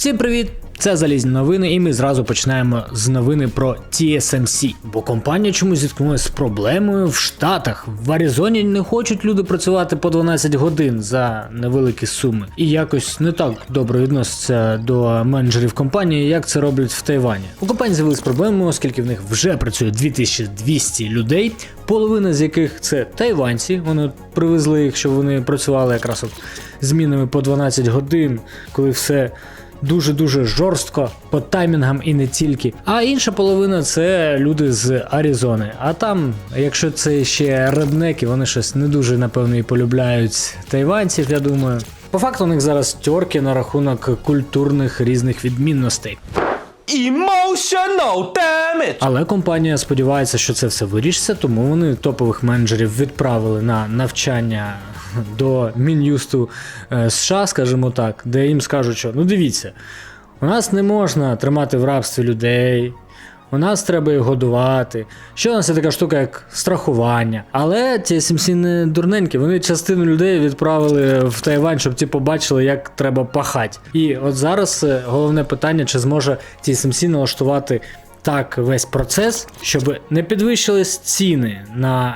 Всім привіт! Це залізні новини, і ми зразу починаємо з новини про TSMC. Бо компанія чомусь зіткнулася з проблемою в Штатах. В Аризоні не хочуть люди працювати по 12 годин за невеликі суми. І якось не так добре відносяться до менеджерів компанії, як це роблять в Тайвані. У компанії з'явились проблеми, оскільки в них вже працює 2200 людей, половина з яких це тайванці. Вони привезли їх, щоб вони працювали якраз от змінами по 12 годин, коли все дуже-дуже жорстко по таймінгам і не тільки. А інша половина це люди з Аризони. А там, якщо це ще реднеки, вони щось не дуже напевно і полюбляють тайванців, я думаю. По факту у них зараз тьорки на рахунок культурних різних відмінностей. Emotional damage. Але компанія сподівається, що це все вирішиться, тому вони топових менеджерів відправили на навчання до Мін'юсту е, США, скажімо так, де їм скажуть, що ну дивіться, у нас не можна тримати в рабстві людей. У нас треба їх годувати. Ще у нас є така штука, як страхування. Але ті TSMC не дурненькі, вони частину людей відправили в Тайвань, щоб ті побачили, як треба пахати. І от зараз е, головне питання, чи зможе TSMC налаштувати так весь процес, щоб не підвищились ціни на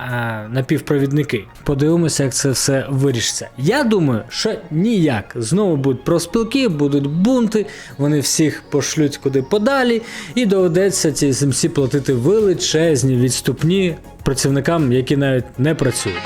е, напівпровідники. Подивимося, як це все вирішиться. Я думаю, що ніяк. Знову будуть профспілки, будуть бунти, вони всіх пошлють куди подалі, і доведеться TSMC платити величезні відступні працівникам, які навіть не працюють.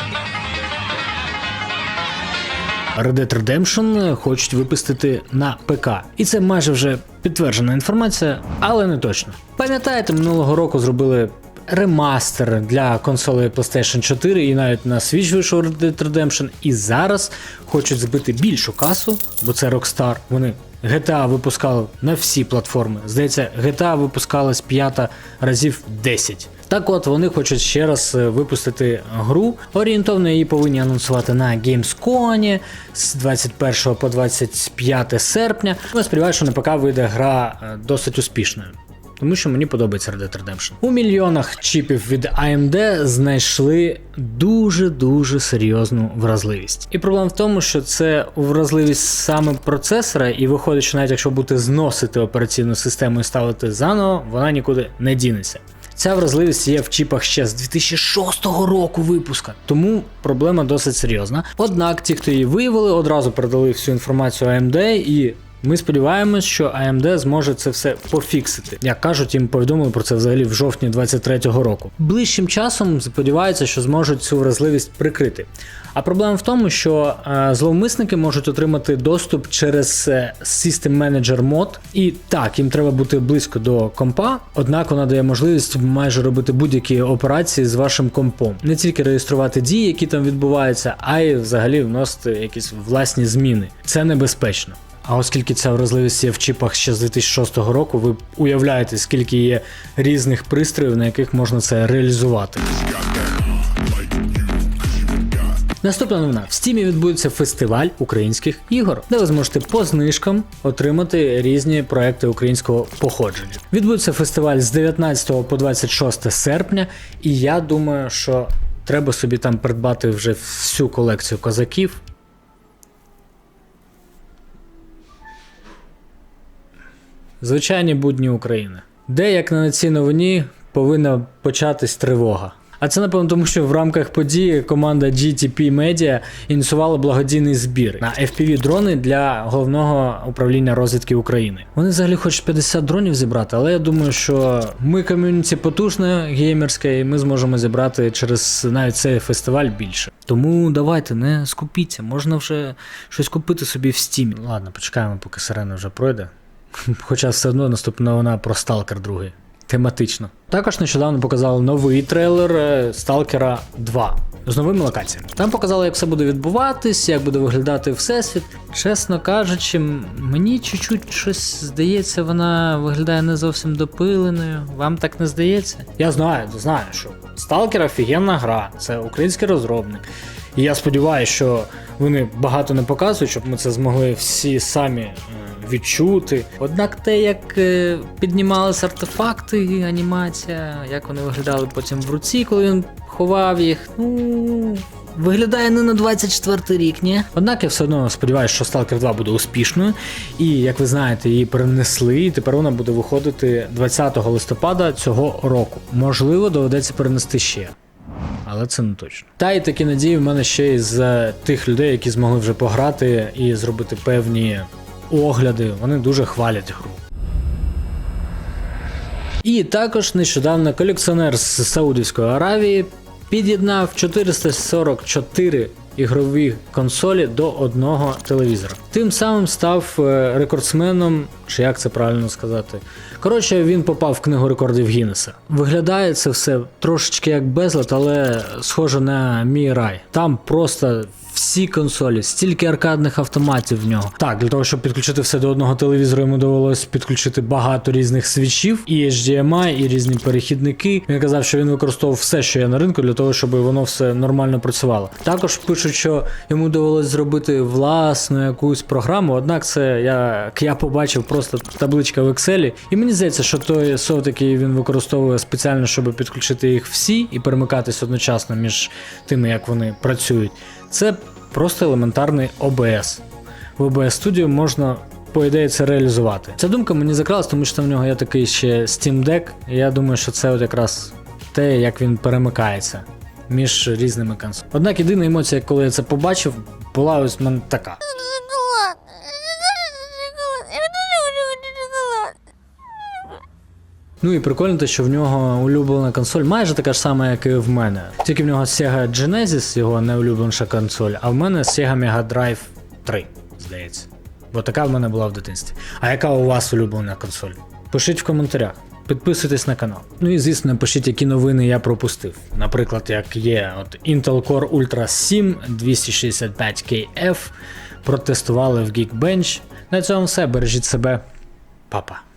Red Dead Redemption хочуть випустити на ПК. І це майже вже підтверджена інформація, але не точно. Пам'ятаєте, минулого року зробили ремастер для консолей PlayStation 4 і навіть на Switch вийшов Red Dead Redemption. І зараз хочуть збити більшу касу, бо це Rockstar. Вони GTA випускали на всі платформи. Здається, GTA випускалась п'ята разів 10. Так от вони хочуть ще раз е, випустити гру. Орієнтовно її повинні анонсувати на Gamescom з 21 по 25 серпня. Я сподіваюся, що на ПК вийде гра е, досить успішною. Тому що мені подобається Red Dead Redemption. У мільйонах чіпів від AMD знайшли дуже-дуже серйозну вразливість. І проблема в тому, що це вразливість саме процесора, і виходить, що навіть якщо будете зносити операційну систему і ставити заново, вона нікуди не дінеться. Ця вразливість є в чіпах ще з 2006 року випуска, тому проблема досить серйозна. Однак ті, хто її виявили, одразу передали всю інформацію AMD і. Ми сподіваємось, що AMD зможе це все пофіксити. Як кажуть, їм повідомили про це взагалі в жовтні 23-го року. Ближчим часом сподіваються, що зможуть цю вразливість прикрити. А проблема в тому, що е, зловмисники можуть отримати доступ через е, System Manager Mod. І так, їм треба бути близько до компа, однак вона дає можливість майже робити будь-які операції з вашим компом. Не тільки реєструвати дії, які там відбуваються, а й взагалі вносити якісь власні зміни. Це небезпечно. А оскільки ця вразливість є в чіпах ще з 2006 року, ви уявляєте, скільки є різних пристроїв, на яких можна це реалізувати. Наступна новина. В стімі відбудеться фестиваль українських ігор, де ви зможете по знижкам отримати різні проекти українського походження. Відбудеться фестиваль з 19 по 26 серпня, і я думаю, що треба собі там придбати вже всю колекцію козаків. Звичайні будні України. Де, як на цій новині, повинна початись тривога. А це напевно тому, що в рамках події команда GTP Media ініціювала благодійний збір на FPV дрони для головного управління розвідки України. Вони взагалі хочуть 50 дронів зібрати, але я думаю, що ми ком'юніті потужне, геймерське, і ми зможемо зібрати через навіть цей фестиваль більше. Тому давайте не скупіться, можна вже щось купити собі в стімі. Ладно, почекаємо, поки сирена вже пройде. Хоча все одно наступна вона про Сталкер 2. Тематично. Також нещодавно показали новий трейлер е, Сталкера 2 з новими локаціями. Там показали, як все буде відбуватись, як буде виглядати всесвіт. Чесно кажучи, мені чуть-чуть щось здається, вона виглядає не зовсім допиленою. Вам так не здається? Я знаю, знаю, що Сталкер офігенна гра, це український розробник. І я сподіваюся, що вони багато не показують, щоб ми це змогли всі самі е, відчути. Однак те, як е, піднімалися артефакти, анімація, як вони виглядали потім в руці, коли він ховав їх, ну виглядає не на 24 рік, ні? Однак я все одно сподіваюся, що Stalker 2 буде успішною. І як ви знаєте, її перенесли, і тепер вона буде виходити 20 листопада цього року. Можливо, доведеться перенести ще. Але це не точно. Та й такі надії в мене ще й з тих людей, які змогли вже пограти і зробити певні огляди. Вони дуже хвалять гру. І також нещодавно колекціонер з Саудівської Аравії під'єднав 444 ігрові консолі до одного телевізора. Тим самим став е, рекордсменом, чи як це правильно сказати. Коротше, він попав в книгу рекордів Гіннеса. Виглядає це все трошечки як безлад, але схоже на мій рай. Там просто всі консолі, стільки аркадних автоматів в нього. Так, для того, щоб підключити все до одного телевізора, йому довелось підключити багато різних свічів, і HDMI, і різні перехідники. Він казав, що він використовував все, що є на ринку, для того, щоб воно все нормально працювало. Також пишуть, що йому довелось зробити власну якусь програму. Однак, це як я побачив просто табличка в Excel, і мені здається, що той софт, який він використовує спеціально, щоб підключити їх всі і перемикатись одночасно між тими, як вони працюють. Це просто елементарний OBS. В OBS Studio можна, по ідеї, це реалізувати. Ця думка мені закралась, тому що там в нього є такий ще Steam Deck, і я думаю, що це от якраз те, як він перемикається між різними консолями. Однак єдина емоція, коли я це побачив, була ось в мене така. Шоколад. Я дуже люблю шоколад. Ну і прикольно те, що в нього улюблена консоль майже така ж сама, як і в мене. Тільки в нього Sega Genesis, його найулюбленіша консоль, а в мене Sega Mega Drive 3, здається. Бо така в мене була в дитинстві. А яка у вас улюблена консоль? Пишіть в коментарях. Підписуйтесь на канал. Ну і звісно, пишіть, які новини я пропустив. Наприклад, як є от Intel Core Ultra 7 265KF. Протестували в Geekbench. На цьому все. Бережіть себе. Па-па.